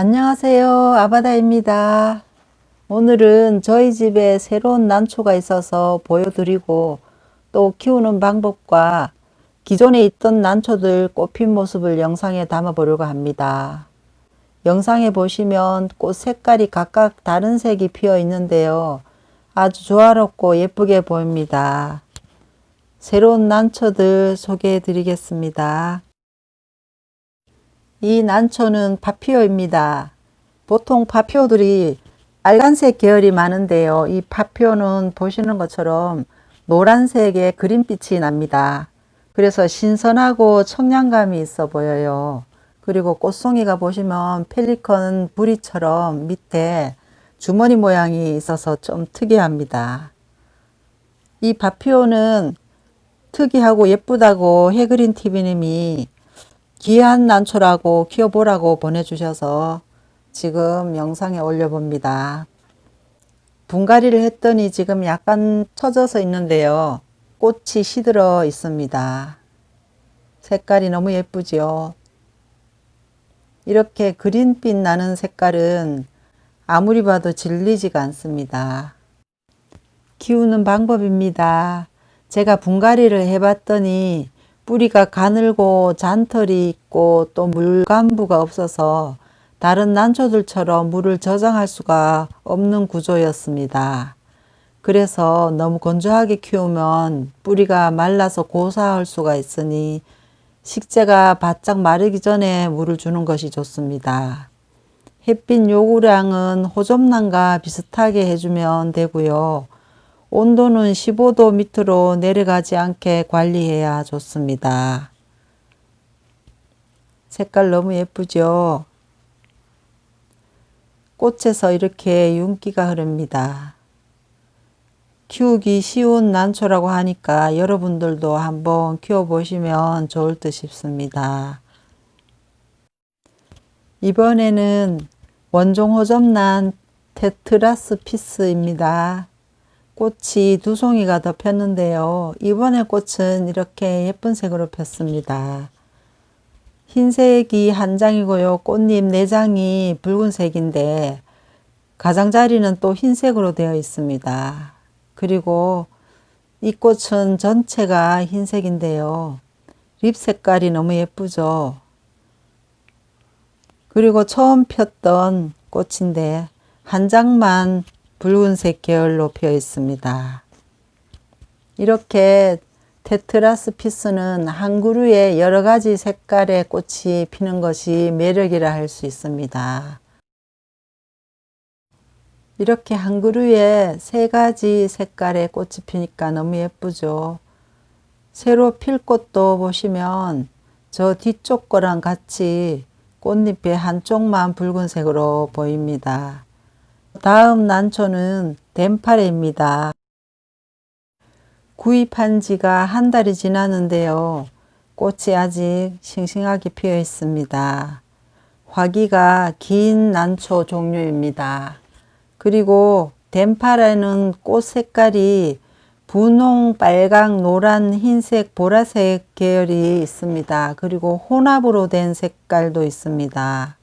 안녕하세요. 아바다입니다. 오늘은 저희 집에 새로운 난초가 있어서 보여드리고 또 키우는 방법과 기존에 있던 난초들 꽃핀 모습을 영상에 담아 보려고 합니다. 영상에 보시면 꽃 색깔이 각각 다른 색이 피어 있는데요. 아주 조화롭고 예쁘게 보입니다. 새로운 난초들 소개해 드리겠습니다. 이 난초는 파피오입니다. 보통 파피오들이 빨간색 계열이 많은데요. 이 파피오는 보시는 것처럼 노란색의 그린빛이 납니다. 그래서 신선하고 청량감이 있어 보여요. 그리고 꽃송이가 보시면 펠리컨 부리처럼 밑에 주머니 모양이 있어서 좀 특이합니다. 이 파피오는 특이하고 예쁘다고 해그린 TV님이 귀한 난초라고 키워보라고 보내주셔서 지금 영상에 올려봅니다. 분갈이를 했더니 지금 약간 처져서 있는데요. 꽃이 시들어 있습니다. 색깔이 너무 예쁘지요. 이렇게 그린빛 나는 색깔은 아무리 봐도 질리지가 않습니다. 키우는 방법입니다. 제가 분갈이를 해봤더니 뿌리가 가늘고 잔털이 있고 또 물감부가 없어서 다른 난초들처럼 물을 저장할 수가 없는 구조였습니다. 그래서 너무 건조하게 키우면 뿌리가 말라서 고사할 수가 있으니 식재가 바짝 마르기 전에 물을 주는 것이 좋습니다. 햇빛 요구량은 호접란과 비슷하게 해주면 되고요. 온도는 15도 밑으로 내려가지 않게 관리해야 좋습니다. 색깔 너무 예쁘죠? 꽃에서 이렇게 윤기가 흐릅니다. 키우기 쉬운 난초라고 하니까 여러분들도 한번 키워보시면 좋을 듯 싶습니다. 이번에는 원종 호접란 테트라스 피스입니다. 꽃이 두 송이가 더 폈는데요. 이번에 꽃은 이렇게 예쁜 색으로 폈습니다. 흰색이 한 장이고요. 꽃잎 네 장이 붉은색인데 가장자리는 또 흰색으로 되어 있습니다. 그리고 이 꽃은 전체가 흰색인데요. 립 색깔이 너무 예쁘죠. 그리고 처음 폈던 꽃인데 한 장만 붉은색 계열로 피어 있습니다. 이렇게 테트라스 피스는 한 그루에 여러 가지 색깔의 꽃이 피는 것이 매력이라 할 수 있습니다. 이렇게 한 그루에 세 가지 색깔의 꽃이 피니까 너무 예쁘죠. 새로 필 꽃도 보시면 저 뒤쪽 거랑 같이 꽃잎의 한쪽만 붉은색으로 보입니다. 다음 난초는 덴파레입니다. 구입한 지가 한 달이 지났는데요. 꽃이 아직 싱싱하게 피어 있습니다. 화기가 긴 난초 종류입니다. 그리고 덴파라는 꽃 색깔이 분홍, 빨강, 노란, 흰색, 보라색 계열이 있습니다. 그리고 혼합으로 된 색깔도 있습니다.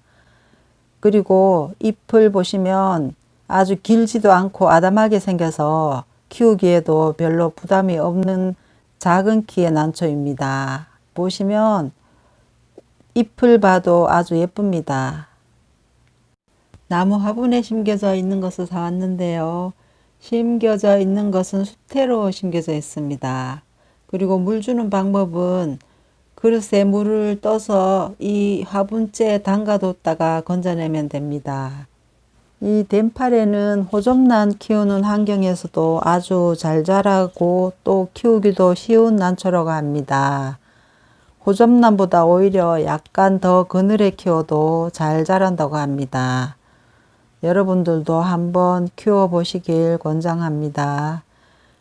그리고 잎을 보시면 아주 길지도 않고 아담하게 생겨서 키우기에도 별로 부담이 없는 작은 키의 난초입니다. 보시면 잎을 봐도 아주 예쁩니다. 나무 화분에 심겨져 있는 것을 사왔는데요. 심겨져 있는 것은 수태로 심겨져 있습니다. 그리고 물 주는 방법은 그릇에 물을 떠서 이 화분째에 담가뒀다가 건져내면 됩니다. 이 덴파레는 호접란 키우는 환경에서도 아주 잘 자라고 또 키우기도 쉬운 난초라고 합니다. 호접란보다 오히려 약간 더 그늘에 키워도 잘 자란다고 합니다. 여러분들도 한번 키워보시길 권장합니다.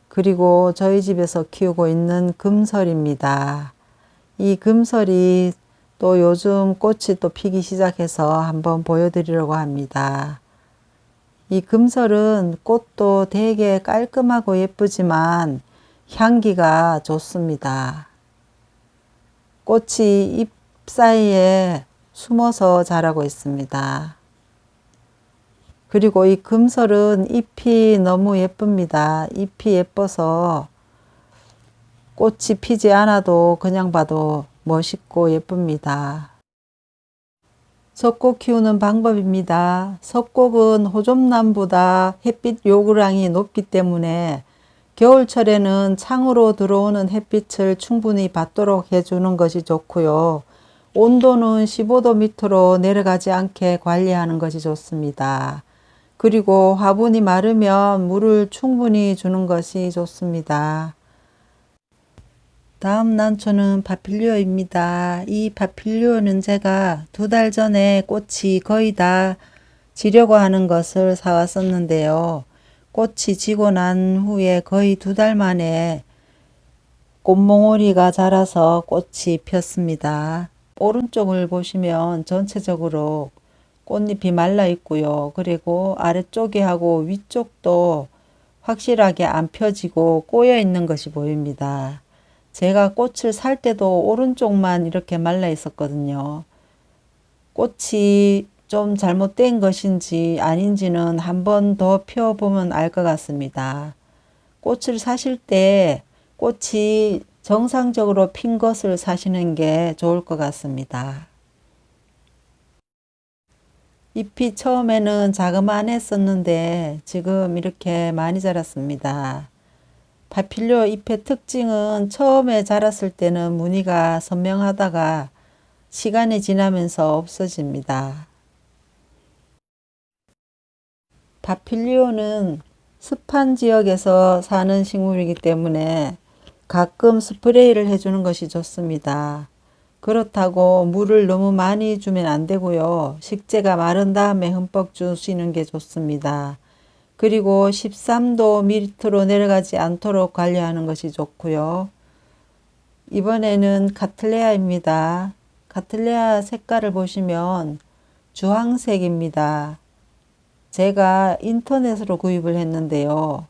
그리고 저희 집에서 키우고 있는 금설입니다. 이 금설이 또 요즘 꽃이 또 피기 시작해서 한번 보여드리려고 합니다. 이 금설은 꽃도 되게 깔끔하고 예쁘지만 향기가 좋습니다. 꽃이 잎 사이에 숨어서 자라고 있습니다. 그리고 이 금설은 잎이 너무 예쁩니다. 잎이 예뻐서 꽃이 피지 않아도 그냥 봐도 멋있고 예쁩니다. 석곡 키우는 방법입니다. 석곡은 호접남보다 햇빛 요구량이 높기 때문에 겨울철에는 창으로 들어오는 햇빛을 충분히 받도록 해주는 것이 좋고요. 온도는 15도 밑으로 내려가지 않게 관리하는 것이 좋습니다. 그리고 화분이 마르면 물을 충분히 주는 것이 좋습니다. 다음 난초는 파필리오입니다. 이 파필리오는 제가 두 달 전에 꽃이 거의 다 지려고 하는 것을 사왔었는데요. 꽃이 지고 난 후에 거의 두 달 만에 꽃몽오리가 자라서 꽃이 폈습니다. 오른쪽을 보시면 전체적으로 꽃잎이 말라 있고요. 그리고 아래쪽에 하고 위쪽도 확실하게 안 펴지고 꼬여 있는 것이 보입니다. 제가 꽃을 살 때도 오른쪽만 이렇게 말라 있었거든요. 꽃이 좀 잘못된 것인지 아닌지는 한 번 더 피워보면 알 것 같습니다. 꽃을 사실 때 꽃이 정상적으로 핀 것을 사시는 게 좋을 것 같습니다. 잎이 처음에는 자그만했었는데 지금 이렇게 많이 자랐습니다. 파필료 잎의 특징은 처음에 자랐을 때는 무늬가 선명하다가 시간이 지나면서 없어집니다. 파필리오는 습한 지역에서 사는 식물이기 때문에 가끔 스프레이를 해주는 것이 좋습니다. 그렇다고 물을 너무 많이 주면 안 되고요. 식재가 마른 다음에 흠뻑 주시는 게 좋습니다. 그리고 13도 밑으로 내려가지 않도록 관리하는 것이 좋고요. 이번에는 카틀레아입니다. 카틀레아 색깔을 보시면 주황색입니다. 제가 인터넷으로 구입을 했는데요.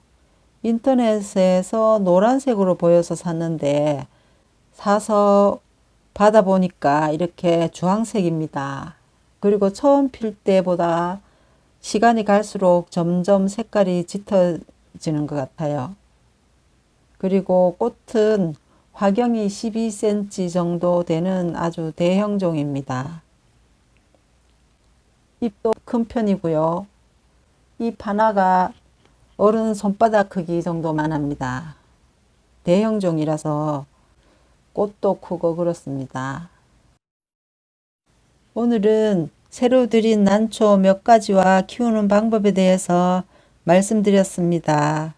인터넷에서 노란색으로 보여서 샀는데 사서 받아보니까 이렇게 주황색입니다. 그리고 처음 필 때보다 시간이 갈수록 점점 색깔이 짙어지는 것 같아요. 그리고 꽃은 화경이 12cm 정도 되는 아주 대형종입니다. 잎도 큰 편이고요. 잎 하나가 어른 손바닥 크기 정도만 합니다. 대형종이라서 꽃도 크고 그렇습니다. 오늘은 새로 들인 난초 몇 가지와 키우는 방법에 대해서 말씀드렸습니다.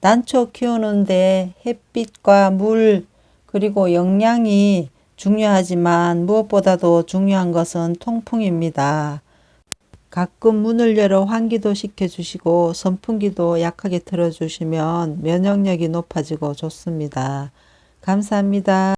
난초 키우는데 햇빛과 물 그리고 영양이 중요하지만 무엇보다도 중요한 것은 통풍입니다. 가끔 문을 열어 환기도 시켜주시고 선풍기도 약하게 틀어주시면 면역력이 높아지고 좋습니다. 감사합니다.